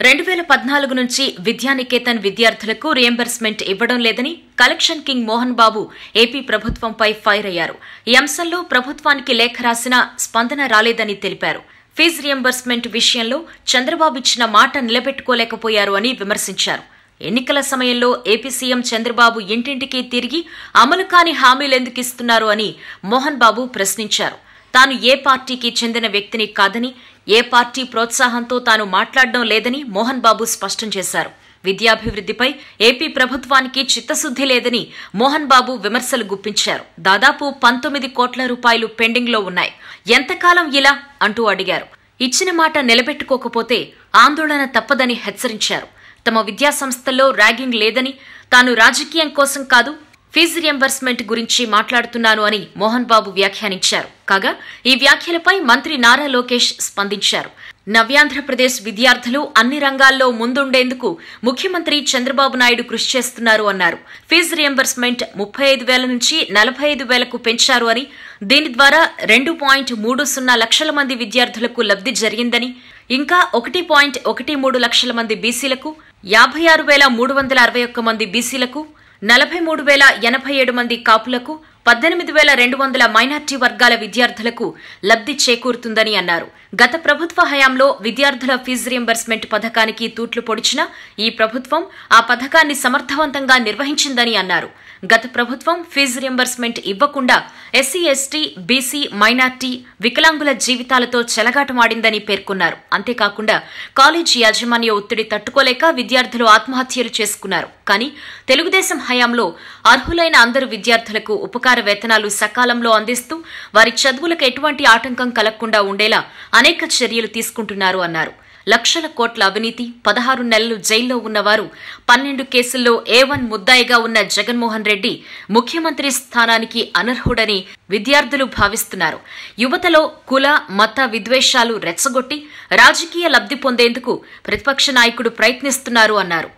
రెండు వేల పద్నాలుగు నుంచి విద్యానికేతన్ విద్యార్థులకు రియంబర్స్మెంట్ ఇవ్వడం లేదని collection king Mohan Babu AP ప్రభుత్వంపై ఫైర్ అయ్యారు. ఈ అంశంలో ప్రభుత్వానికి లేఖ రాసినా స్పందన రాలేదని తెలిపారు. ఫీజు రియంబర్స్మెంట్ విషయంలో చంద్రబాబు ఇచ్చిన మాట నిలబెట్టుకోలేకపోయారు అని విమర్శించారు. ఎన్నికల సమయంలో ఏపీ సీఎం చంద్రబాబు ఇంటింటికి తిరిగి అమలు కాని హామీలెందుకు ఇస్తున్నారు అని మోహన్ బాబు ప్రశ్నించారు. తాను ఏ పార్టీకి చెందిన వ్యక్తిని కాదని ఏ పార్టీ ప్రోత్సాహంతో తాను మాట్లాడడం లేదని మోహన్ బాబు స్పష్టం చేశారు. విద్యాభివృద్ధిపై ఏపీ ప్రభుత్వానికి చిత్తశుద్ది లేదని మోహన్ బాబు విమర్శలు గుప్పించారు. దాదాపు పంతొమ్మిది కోట్ల రూపాయలు పెండింగ్లో ఉన్నాయి. ఎంతకాలం ఇలా? అంటూ అడిగారు. ఇచ్చిన మాట నిలబెట్టుకోకపోతే ఆందోళన తప్పదని హెచ్చరించారు. తమ విద్యాసంస్థల్లో ర్యాగింగ్ లేదని తాను రాజకీయం కోసం కాదు ఫీజు రియంబర్స్మెంట్ గురించి మాట్లాడుతున్నాను అని మోహన్ బాబు వ్యాఖ్యానించారు. కాగా ఈ వ్యాఖ్యలపై మంత్రి నారా లోకేష్ స్పందించారు. నవ్యాంధ్రప్రదేశ్ విద్యార్థులు అన్ని రంగాల్లో ముందుండేందుకు ముఖ్యమంత్రి చంద్రబాబు నాయుడు కృషి చేస్తున్నారు అన్నారు. ఫీజు రియంబర్స్మెంట్ ముప్పై ఐదు వేల నుంచి నలభై ఐదు వేలకు పెంచారు అని దీని ద్వారా రెండు పాయింట్ మూడు సున్నా లక్షల మంది విద్యార్థులకు లబ్ధి జరిగిందని ఇంకా ఒకటి పాయింట్ ఒకటి మూడు లక్షల మంది బీసీలకు యాభై ఆరు వేల మూడు వందల అరవై ఒక్క మంది బీసీలకు నలభై మూడు వేల ఎనభై ఏడు మంది కాపులకు పద్దెనిమిది వేల రెండు వందల మైనార్టీ వర్గాల విద్యార్థులకు లబ్ది చేకూరుతుందని అన్నారు. గత ప్రభుత్వ హయాంలో విద్యార్థుల ఫీజు రియంబర్స్మెంట్ పథకానికి తూట్లు పొడిచిన ఈ ప్రభుత్వం ఆ పథకాన్ని సమర్థవంతంగా నిర్వహించిందని అన్నారు. గత ప్రభుత్వం ఫీజు రియంబర్స్మెంట్ ఇవ్వకుండా ఎస్సీ ఎస్టీ బీసీ మైనార్టీ వికలాంగుల జీవితాలతో చెలగాటమాడిందని పేర్కొన్నారు. అంతేకాకుండా కాలేజీ యాజమాన్య ఒత్తిడి తట్టుకోలేక విద్యార్థులు ఆత్మహత్యలు చేసుకున్నారు. కానీ తెలుగుదేశం హయాంలో అర్హులైన అందరు విద్యార్థులకు ఉపకారం వేతనాలు సకాలంలో అందిస్తూ వారి చదువులకు ఎటువంటి ఆటంకం కలగకుండా ఉండేలా అనేక చర్యలు తీసుకుంటున్నారు అన్నారు. లక్షల కోట్ల అవినీతి పదహారు నెలలు జైల్లో ఉన్నవారు పన్నెండు కేసుల్లో ఏ వన్ ముద్దాయిగా ఉన్న జగన్మోహన్ రెడ్డి ముఖ్యమంత్రి స్థానానికి అనర్హుడని విద్యార్థులు భావిస్తున్నారు. యువతలో కుల మత విద్వేషాలు రెచ్చగొట్టి రాజకీయ లబ్ధి పొందేందుకు ప్రతిపక్ష నాయకుడు ప్రయత్నిస్తున్నారు అన్నారు.